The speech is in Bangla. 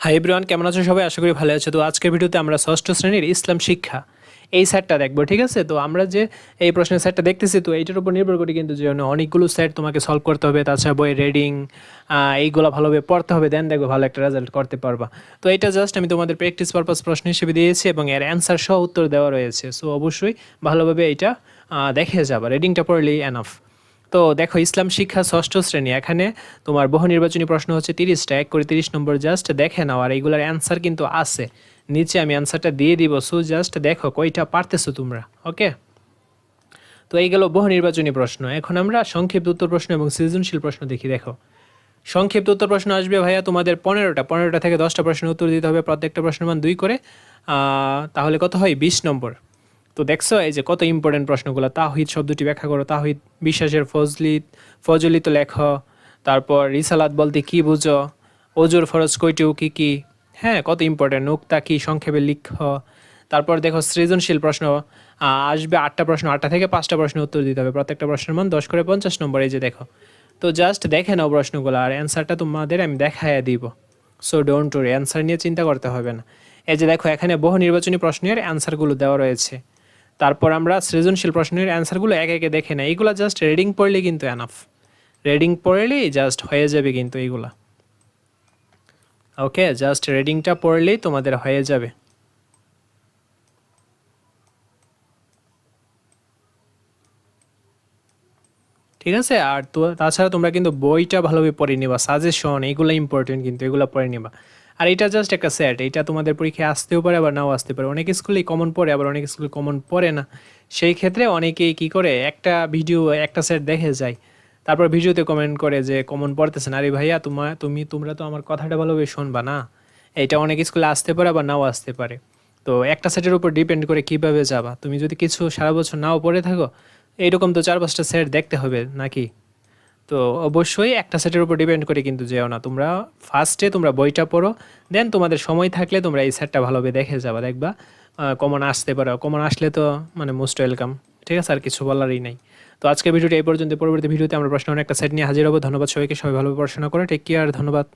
হাই এভরিওয়ান কেমন আছো সবাই? আশা করি ভালো আছো তো আজকের ভিডিওতে আমরা ষষ্ঠ শ্রেণির ইসলাম শিক্ষা এই স্যারটা দেখব, ঠিক আছে? তো আমরা যে এই প্রশ্নের স্যারটা দেখতেছি, তো এইটার উপর নির্ভর করি কিন্তু যে অনেকগুলো স্যার তোমাকে সলভ করতে হবে, তাছাড়া বই রিডিং এইগুলো ভালোভাবে পড়তে হবে দেন দেখবে ভালো একটা রেজাল্ট করতে পারবা। তো এটা জাস্ট আমি তোমাদের প্র্যাকটিস পারপাস প্রশ্ন হিসেবে দিয়েছি এবং এর অ্যান্সার সহ উত্তর দেওয়া রয়েছে। সো অবশ্যই ভালোভাবে এটা দেখে যাবা। রিডিংটা পড়লেই এনাফ তো দেখো, ইসলাম শিক্ষা ষষ্ঠ শ্রেণি। এখানে তোমার বহু নির্বাচনী প্রশ্ন হচ্ছে তিরিশটা, এক করে তিরিশ নম্বর জাস্ট দেখে নাও, আর এইগুলোর অ্যান্সার কিন্তু আছে। নিচে আমি অ্যান্সারটা দিয়ে দিব সো জাস্ট দেখো কয়টা পারতেছো তোমরা ওকে তো এই গেল বহু নির্বাচনী প্রশ্ন। এখন আমরা সংক্ষিপ্ত উত্তর প্রশ্ন এবং সৃজনশীল প্রশ্ন দেখি, দেখো। সংক্ষিপ্ত উত্তর প্রশ্ন আসবে ভাইয়া তোমাদের পনেরোটা পনেরোটা থেকে দশটা প্রশ্নের উত্তর দিতে হবে প্রত্যেকটা প্রশ্নের মান দুই করে। তাহলে কত হয়? বিশ নম্বর। তো দেখছ, এই যে কত ইম্পর্টেন্ট প্রশ্নগুলো। তাহিদ শব্দটি ব্যাখ্যা করো। তাহিদ বিশ্বাসের ফজলিত ফজলিত লেখ। তারপর রিসালাত বলতে কি বুঝো? অজুর ফরজ কয়টি ও কি কি? হ্যাঁ কত ইম্পর্টেন্ট নুক্তা কি? সংক্ষেপে লিখ। তারপর দেখো, সৃজনশীল প্রশ্ন। আসবে আটটা প্রশ্ন। আটটা থেকে পাঁচটা প্রশ্নের উত্তর দিতে হবে। প্রত্যেকটা প্রশ্নের মান দশ করে পঞ্চাশ নম্বর। এই যে দেখো। তো জাস্ট দেখে নাও প্রশ্নগুলো আর অ্যান্সারটা তোমাদের আমি দেখাইয়া দিব। সো ডোন্ট ওরি অ্যান্সার নিয়ে চিন্তা করতে হবে না। এই যে দেখো, এখানে বহু নির্বাচনী প্রশ্নের অ্যান্সারগুলো দেওয়া রয়েছে। তারপর আমরা সৃজনশীল প্রশ্নের অ্যান্সারগুলো একে একে দেখে নেই। এইগুলো জাস্ট রিডিং পড়লে কিন্তু এনাফ রিডিং পড়লেই জাস্ট হয়ে যাবে কিন্তু এইগুলা। ওকে জাস্ট রিডিংটা পড়লেই তোমাদের হয়ে যাবে। ঠিক আছে? আর তো তাছাড়া তোমরা কিন্তু বইটা ভালোভাবে পড়ে নিবা। সাজেশন এইগুলো ইম্পর্টেন্ট কিন্তু, এগুলো পড়ে নিবা। আর এটা জাস্ট একটা সেট এটা তোমাদের পরীক্ষায় আসতেও পারে, আবার নাও আসতে পারে। অনেক স্কুলেই কমন পড়ে, আবার অনেক স্কুলে কমন পড়ে না। সেই ক্ষেত্রে অনেকেই কি করে, একটা ভিডিও একটা সেট দেখে যায়। তারপর ভিডিওতে কমেন্ট করে যে কমন পড়তেছেন আরে ভাইয়া তোমার তুমি, তোমরা তো আমার কথাটা ভালোভাবে শুনবা না। এটা অনেক স্কুলে আসতে পারে, আবার নাও আসতে পারে। তো একটা সেটের উপর ডিপেন্ড করে কীভাবে যাবা? তুমি যদি কিছু সারা বছর নাও পড়ে থাকো, এইরকম তো চার পাঁচটা সেট দেখতে হবে, নাকি? তো অবশ্যই একটা সেটের উপর ডিপেন্ড করে কিন্তু যেও না। তোমরা ফার্স্টে তোমরা বইটা পড়ো দেন তোমাদের সময় থাকলে তোমরা এই সেটটা ভালোভাবে দেখে যাবা, দেখবা কমন আসতে পারো। কমন আসলে তো মানে মোস্ট ওয়েলকাম ঠিক আছে? আর কিছু বলারই নাই। তো আজকের ভিডিওটি এই পর্যন্ত। পরবর্তী ভিডিওতে আমরা প্রশ্ন অনেকটা সেট নিয়ে হাজির হব। ধন্যবাদ সবাইকে। সবাই ভালোভাবে পড়াশোনা করে। টেক কেয়ার ধন্যবাদ।